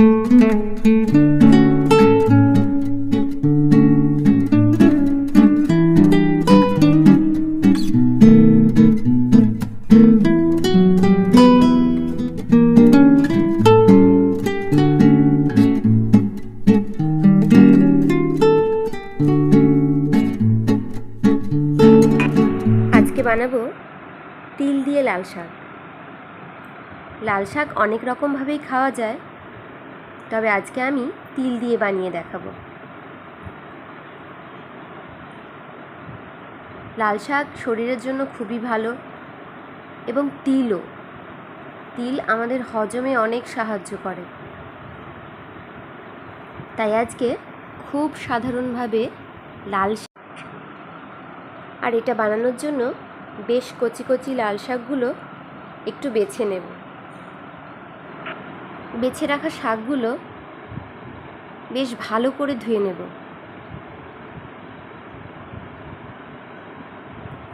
আজকে বানাবো তিল দিয়ে লাল শাক। লাল শাক অনেক রকমভাবেই খাওয়া যায় তবে আজকে আমি তিল দিয়ে বানিয়ে দেখাবো। লাল শাক শরীরের জন্য খুবই ভালো এবং তিলও। তিল আমাদের হজমে অনেক সাহায্য করে। তাই আজকে খুব সাধারণভাবে লাল শাক আর এটা বানানোর জন্য বেশ কচি কচি লাল শাকগুলো একটু বেছে নেব। বেছে রাখা শাকগুলো বেশ ভালো করে ধুয়ে নেব।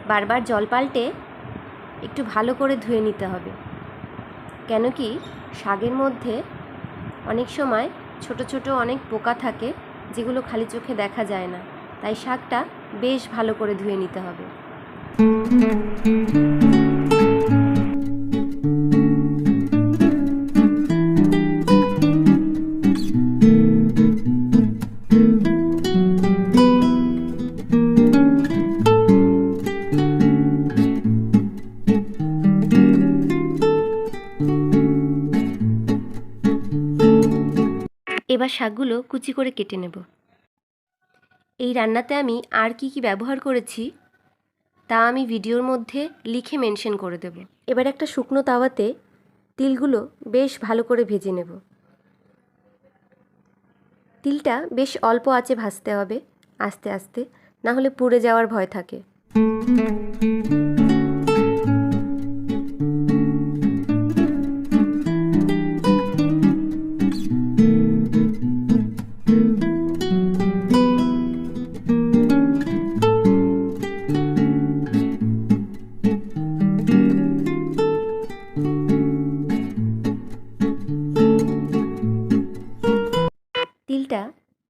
বারবার জল পাল্টে একটু ভালো করে ধুয়ে নিতে হবে। কেন কি শাকের মধ্যে অনেক সময় ছোট ছোট অনেক পোকা থাকে যেগুলো খালি চোখে দেখা যায় না। তাই শাকটা বেশ ভালো করে ধুয়ে নিতে হবে। এবার শাকগুলো কুচি করে কেটে নেব। এই রান্নাতে আমি আর কি কি ব্যবহার করেছি, তা আমি ভিডিওর মধ্যে লিখে মেনশন করে দেব। এবার একটা শুকনো তাওয়াতে তিলগুলো বেশ ভালো করে ভেজে নেব। তিলটা বেশ অল্প আঁচে ভাজতে হবে আস্তে আস্তে না হলে পুড়ে যাওয়ার ভয় থাকে।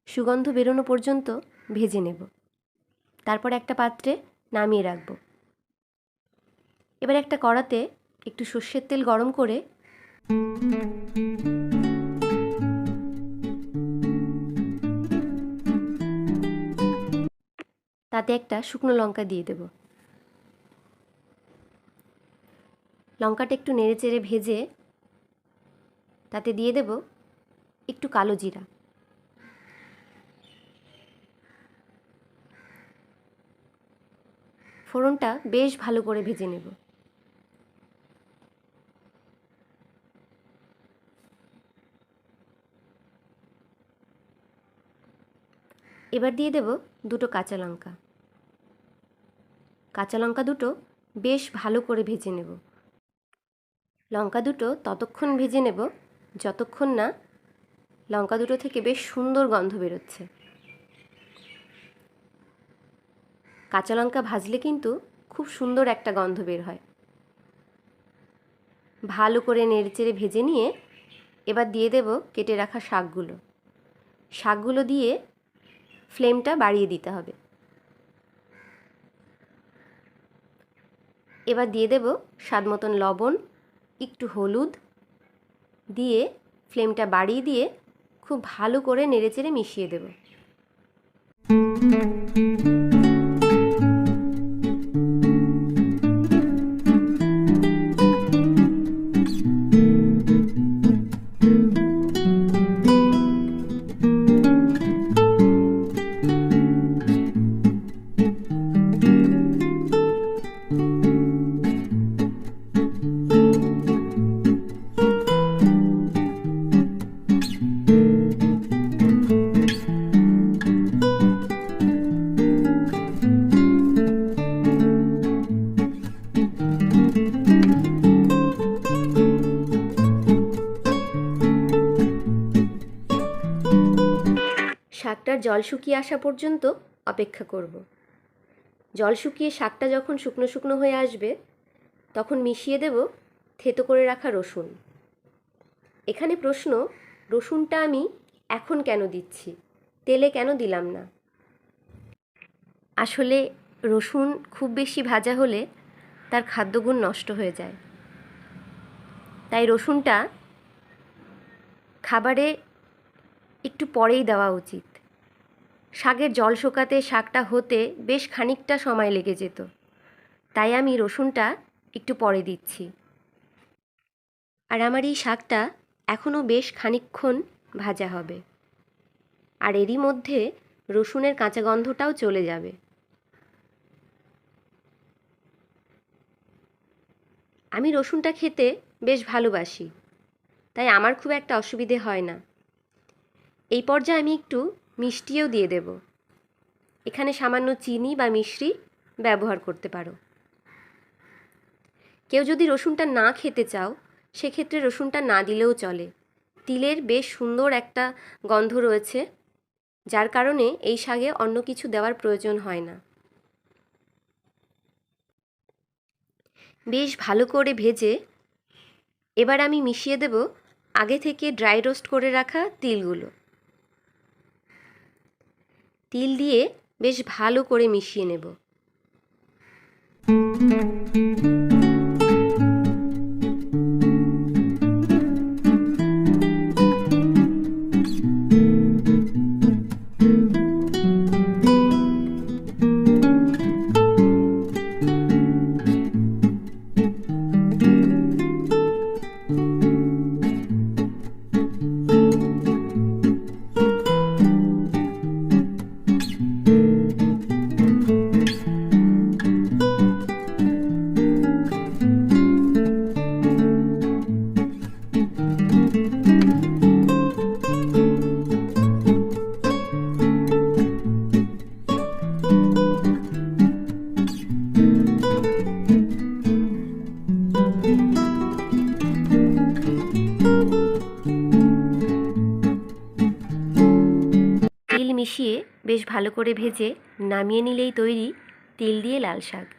সুগন্ধ বেরোনো পর্যন্ত ভেজে নেব। তারপর একটা পাত্রে নামিয়ে রাখব। এবার একটা কড়াতে একটু সর্ষের তেল গরম করে তাতে একটা শুকনো লঙ্কা দিয়ে দেব। লঙ্কাটা একটু নেড়ে চেড়ে ভেজে তাতে দিয়ে দেব একটু কালো জিরা। ফোড়নটা বেশ ভালো করে ভেজে নেব। এবার দিয়ে দেব দুটো কাঁচা লঙ্কা। কাঁচা লঙ্কা দুটো বেশ ভালো করে ভেজে নেব। লঙ্কা দুটো ততক্ষণ ভেজে নেব, যতক্ষণ না লঙ্কা দুটো থেকে বেশ সুন্দর গন্ধ বেরোচ্ছে। কাঁচা লঙ্কা ভাজলে কিন্তু খুব সুন্দর একটা গন্ধ বের হয়। ভালো করে নেড়েচেড়ে ভেজে নিয়ে এবার দিয়ে দেব কেটে রাখা শাকগুলো। শাকগুলো দিয়ে ফ্লেমটা বাড়িয়ে দিতে হবে। এবার দিয়ে দেব স্বাদ মতন লবণ, একটু হলুদ দিয়ে ফ্লেমটা বাড়িয়ে দিয়ে খুব ভালো করে নেড়েচেড়ে মিশিয়ে দেব। জল শুকিয়ে আসা পর্যন্ত অপেক্ষা করব। জল শুকিয়ে শাকটা যখন শুকনো শুকনো হয়ে আসবে, তখন মিশিয়ে দেব থেতো করে রাখা রসুন। এখানে প্রশ্ন, রসুনটা আমি এখন কেন দিচ্ছি? তেলে কেন দিলাম না? আসলে রসুন খুব বেশি ভাজা হলে তার খাদ্যগুণ নষ্ট হয়ে যায়। তাই রসুনটা খাবারে একটু পরেই দেওয়া উচিত। শাকের জল শোকাতে শাকটা হতে বেশ খানিকটা সময় লেগে যেত। তাই আমি রসুনটা একটু পরে দিচ্ছি। আর আমার এই শাকটা এখনও বেশ খানিকক্ষণ ভাজা হবে। আর এরই মধ্যে রসুনের কাঁচা গন্ধটাও চলে যাবে। আমি রসুনটা খেতে বেশ ভালোবাসি, তাই আমার খুব একটা অসুবিধে হয় না। এই পর্যায়ে আমি একটু মিষ্টিও দিয়ে দেব। এখানে সামান্য চিনি বা মিশ্রি ব্যবহার করতে পারো। কেউ যদি রসুনটা না খেতে চাও, সেক্ষেত্রে রসুনটা না দিলেও চলে। তিলের বেশ সুন্দর একটা গন্ধ রয়েছে, যার কারণে এই শাকে অন্য কিছু দেওয়ার প্রয়োজন হয় না। বেশ ভালো করে ভেজে এবার আমি মিশিয়ে দেব আগে থেকে ড্রাই রোস্ট করে রাখা তিলগুলো। তিল দিয়ে বেশ ভালো করে মিশিয়ে নেব। বেশ ভালো করে ভেজে নামিয়ে নিলেই তৈরি তিল দিয়ে লাল শাক।